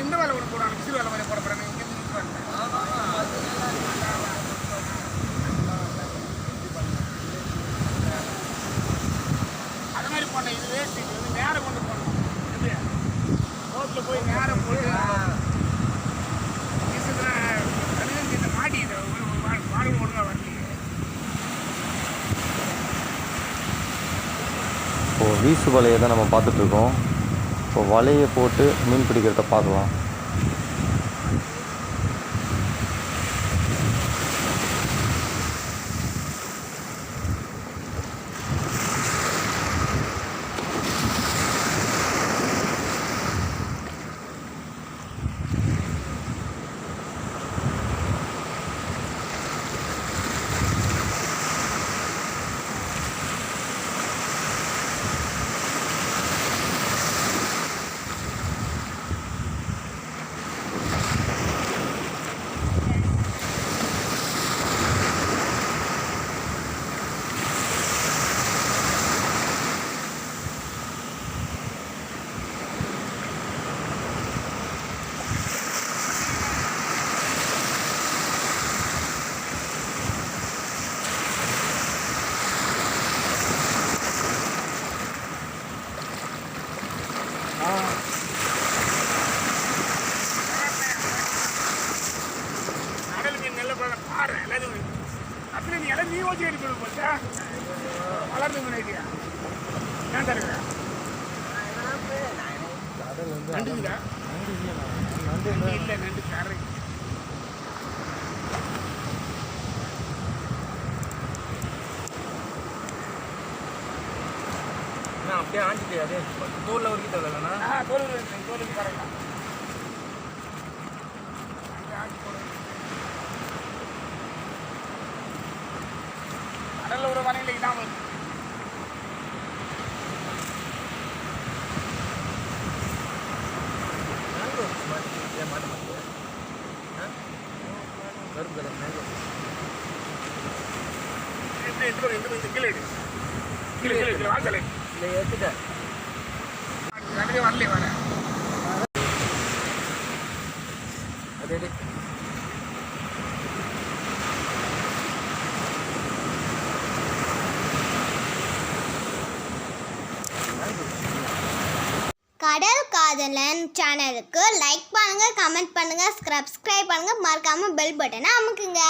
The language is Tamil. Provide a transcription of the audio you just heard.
இந்த வேலை ஒன்று போடுறாங்க. சிறு வேலை வேலை போட போகிறாங்க இங்கே இருந்து வரல அது மாதிரி பண்ண. இது வேஸ்ட் இது வந்து நேரம் கொண்டு போகணும் எப்படி ரோட்டில் போய் நேரம் போட்டு வீசுனா கழுகு இந்த மாடி இது வாடகை ஒழுங்காக வரலையே. இப்போது வீசு வலையை தான் நம்ம பார்த்துட்ருக்கோம் இப்போ வலையை போட்டு மீன் பிடிக்கிறத பார்க்கலாம். பாரு எல்லாத்தையும் அத்தனை நீ எல்லாம் நீ ஓச்சி எடுத்து போய் வளர்ந்து மீன் ஐடியா ஏன் தருங்க நண்டுங்களா நண்டு இல்லை நண்டு கரை அப்படியே ஆஞ்சிட்டு அதே தோலில் உருக்கி தரலண்ணா ஆ தோல் தோலுக்கு கரைங்க போடுறேன் எடுத்து போய் இந்த கீழே. கீழே கீழே வாசலை இல்லை எடுத்துட்டேன். காதலன் சேனலுக்கு லைக் பண்ணுங்கள் கமெண்ட் பண்ணுங்கள் சப்ஸ்கிரைப் பண்ணுங்கள் மறக்காமல் பெல் பட்டனை அமுக்குங்க.